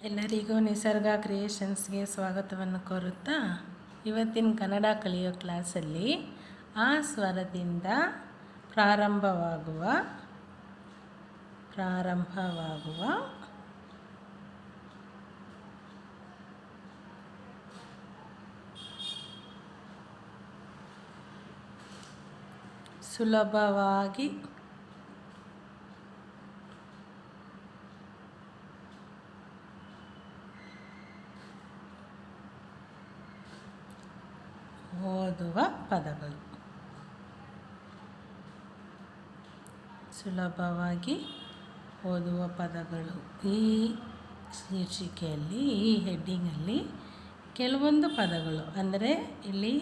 ಎಲ್ಲರಿಗೂ ನಿಸರ್ಗ ಕ್ರಿಯೇಷನ್ಸ್ಗೆ ಸ್ವಾಗತವನ್ನು ಕೋರುತ್ತಾ ಇವತ್ತಿನ ಕನ್ನಡ ಕಲಿಯೋ ಕ್ಲಾಸಲ್ಲಿ ಆ ಸ್ವರದಿಂದ ಪ್ರಾರಂಭವಾಗುವ ಪ್ರಾರಂಭವಾಗುವ ಸುಲಭವಾಗಿ ಓದುವ ಪದಗಳು. ಸುಲಭವಾಗಿ ಓದುವ ಪದಗಳು. ಈ ಶೀರ್ಷಿಕೆಯಲ್ಲಿ, ಈ ಹೆಡ್ಡಿಂಗಲ್ಲಿ ಕೆಲವೊಂದು ಪದಗಳು. ಅಂದರೆ ಇಲ್ಲಿ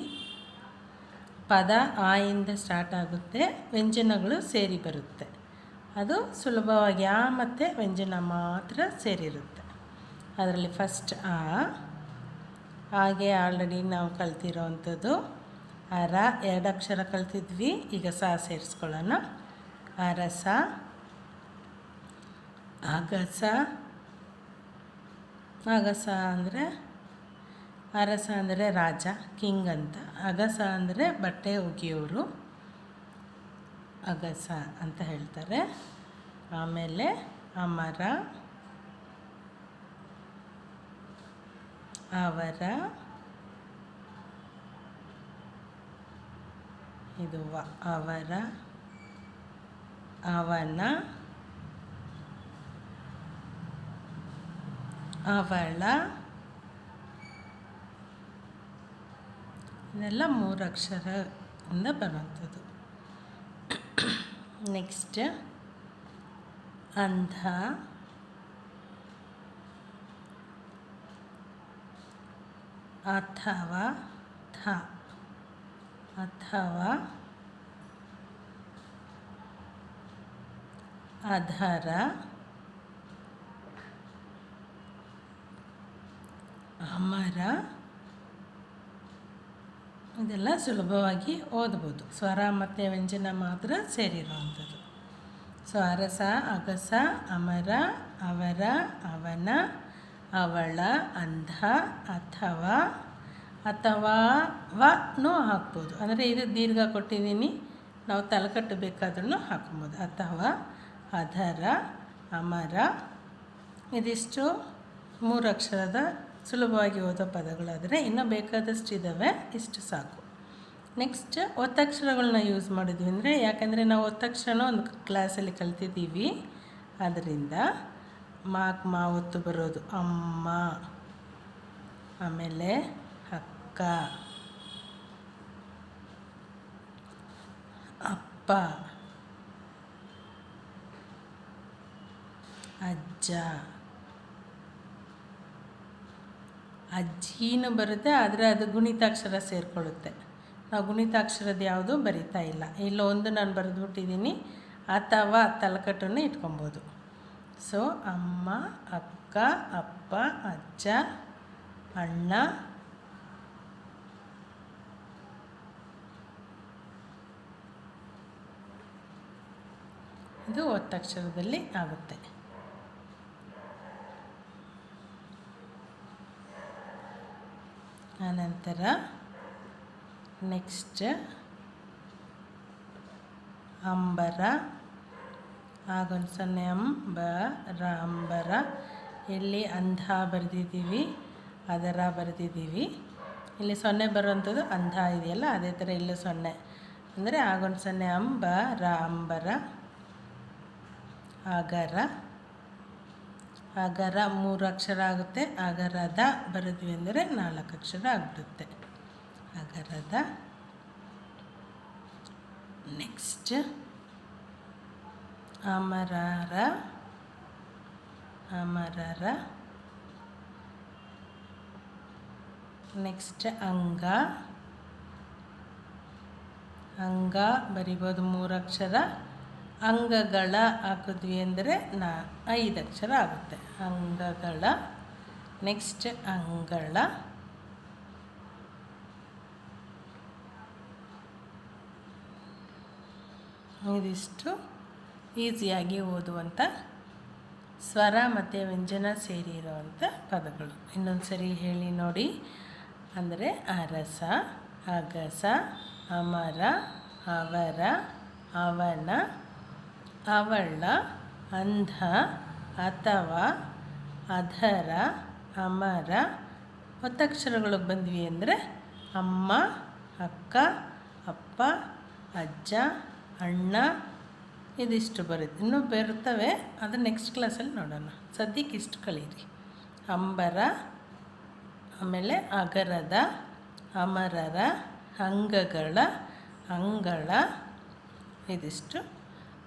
ಪದ ಆ ಇಂದ ಸ್ಟಾರ್ಟ್ ಆಗುತ್ತೆ, ವ್ಯಂಜನಗಳು ಸೇರಿ ಬರುತ್ತೆ. ಅದು ಸುಲಭವಾಗಿ ಆ ಮತ್ತು ವ್ಯಂಜನ ಮಾತ್ರ ಸೇರಿರುತ್ತೆ. ಅದರಲ್ಲಿ ಫಸ್ಟ್ ಆ ಹಾಗೆ ಆಲ್ರೆಡಿ ನಾವು ಕಲ್ತಿರೋವಂಥದ್ದು ಅರ ಎರಡು ಅಕ್ಷರ ಕಲ್ತಿದ್ವಿ, ಈಗ ಸ ಸೇರಿಸ್ಕೊಳ್ಳೋಣ. ಅರಸ ಅಗಸ ಅಗಸ ಅಂದರೆ ಅರಸ ಅಂದರೆ ರಾಜ, ಕಿಂಗ್ ಅಂತ. ಅಗಸ ಅಂದರೆ ಬಟ್ಟೆ ಒಗೆಯೋರು ಅಗಸ ಅಂತ ಹೇಳ್ತಾರೆ. ಆಮೇಲೆ ಅಮರ ಅವರ ಇದು ಅವರ ಅವನ ಅವಳ ಇದೆಲ್ಲ ಮೂರು ಅಕ್ಷರದಿಂದ ಬರುವಂಥದ್ದು. ನೆಕ್ಸ್ಟ್ ಅಂಧ. ಅಥವಾ ಥ. ಅಥವಾ ಅಧರ ಅಮರ. ಇದೆಲ್ಲ ಸುಲಭವಾಗಿ ಓದ್ಬೋದು. ಸ್ವರ ಮತ್ತು ವ್ಯಂಜನ ಮಾತ್ರ ಸೇರಿರುವಂಥದ್ದು. ಸೊ ಅರಸ ಅಗಸ, ಅಮರ, ಅವರ, ಅವನ. ಅವಳ ಅಂಧ ಅಥವಾ ಅಥವಾ ವನೂ ಹಾಕ್ಬೋದು. ಅಂದರೆ ಇದು ದೀರ್ಘ ಕೊಟ್ಟಿದ್ದೀನಿ. ನಾವು ತಲೆಕಟ್ಟು ಬೇಕಾದ್ರೂ ಹಾಕ್ಬೋದು. ಅಥವಾ ಅಧರ ಅಮರ. ಇದಿಷ್ಟು ಮೂರು ಅಕ್ಷರದ ಸುಲಭವಾಗಿ ಓದೋ ಪದಗಳಾದರೆ ಇನ್ನೂ ಬೇಕಾದಷ್ಟು ಇದ್ದಾವೆ. ಇಷ್ಟು ಸಾಕು. ನೆಕ್ಸ್ಟ್ ಒತ್ತಕ್ಷರಗಳನ್ನ ಯೂಸ್ ಮಾಡಿದ್ವಿ ಅಂದರೆ ಯಾಕಂದರೆ ನಾವು ಒತ್ತಕ್ಷರನ ಒಂದು ಕ್ಲಾಸಲ್ಲಿ ಕಲ್ತಿದ್ದೀವಿ. ಅದರಿಂದ ಮಾಕ್ ಮಾ ಒತ್ತು ಬರೋದು. ಅಮ್ಮ. ಆಮೇಲೆ ಅಕ್ಕ. ಅಪ್ಪ. ಅಜ್ಜ. ಅಜ್ಜಿನೂ ಬರುತ್ತೆ, ಆದರೆ ಅದು ಗುಣಿತಾಕ್ಷರ ಸೇರಿಕೊಳ್ಳುತ್ತೆ. ನಾವು ಗುಣಿತಾಕ್ಷರದ ಯಾವುದು ಬರಿತಾ ಇಲ್ಲ. ಇಲ್ಲೊಂದು ನಾನು ಬರೆದ್ಬಿಟ್ಟಿದ್ದೀನಿ ಅಥವಾ ತಲೆಕಟ್ಟನ್ನು ಇಟ್ಕೊಬೋದು. ಸೊ ಅಮ್ಮ ಅಕ್ಕ ಅಪ್ಪ ಅಜ್ಜ ಅಣ್ಣ. ಇದು ಒತ್ತಕ್ಷರದಲ್ಲಿ ಆಗುತ್ತೆ. ಆನಂತರ ನೆಕ್ಸ್ಟ್ ಅಂಬರ. ಆಗೊಂದು ಬ ರಾಂಬರ ಇಲ್ಲಿ ಅಂಧ ಬರೆದಿದ್ದೀವಿ, ಅದರ ಬರೆದಿದ್ದೀವಿ. ಇಲ್ಲಿ ಸೊನ್ನೆ ಬರುವಂಥದ್ದು ಅಂಧ ಇದೆಯಲ್ಲ, ಅದೇ ಥರ ಇಲ್ಲೂ ಸೊನ್ನೆ. ಅಂದರೆ ಆಗೊಂದು ಸೊನ್ನೆ ಅಂಬ ರ ಅಂಬರ ಆಗರ ಅಗರ ಮೂರು ಅಕ್ಷರ ಆಗುತ್ತೆ, ಅಗರದ ಬರೆದ್ವಿ ಅಂದರೆ ನಾಲ್ಕು ಅಕ್ಷರ ಆಗ್ಬಿಡುತ್ತೆ. ಅಗರದ. ನೆಕ್ಸ್ಟ್ ಅಮರರ ಅಮರರ. ನೆಕ್ಸ್ಟ್ ಅಂಗ. ಅಂಗ ಬರಿಬೋದು ಮೂರಕ್ಷರ ಅಂಗಗಳ ಹಾಕಿದ್ವಿ ಅಂದರೆ ನಾ, ಐದು ಅಕ್ಷರ ಆಗುತ್ತೆ. ಅಂಗಗಳ. ನೆಕ್ಸ್ಟ್ ಅಂಗಳ. ಇದಿಷ್ಟು. ಈಸಿಯಾಗಿ ಓದುವಂಥ ಸ್ವರ ಮತ್ತು ವ್ಯಂಜನ ಸೇರಿರುವಂಥ ಪದಗಳು. ಇನ್ನೊಂದು ಸರಿ ಹೇಳಿ ನೋಡಿ. ಅಂದರೆ ಅರಸ, ಅಗಸ, ಅಮರ, ಅವರ, ಅವನ, ಅವಳ, ಅಂಧ, ಅಥವಾ ಅಧರ ಅಮರ. ಒತ್ತಕ್ಷರಗಳು ಬಂದ್ವಿ ಅಂದರೆ ಅಮ್ಮ, ಅಕ್ಕ, ಅಪ್ಪ, ಅಜ್ಜ, ಅಣ್ಣ ಇದಿಷ್ಟು ಬರುತ್ತೆ ಇನ್ನೂ ಬರ್ತವೆ. ಅದು ನೆಕ್ಸ್ಟ್ ಕ್ಲಾಸಲ್ಲಿ ನೋಡೋಣ. ಸದ್ಯಕ್ಕೆ ಇಷ್ಟು ಕಳೀರಿ ಅಂಬರ, ಆಮೇಲೆ ಅಗರದ, ಅಮರರ, ಅಂಗಗಳ, ಅಂಗಳ ಇದಿಷ್ಟು.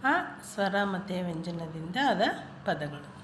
ಆ ಸ್ವರ ಮತ್ತು ವ್ಯಂಜನದಿಂದ ಆದ ಪದಗಳು.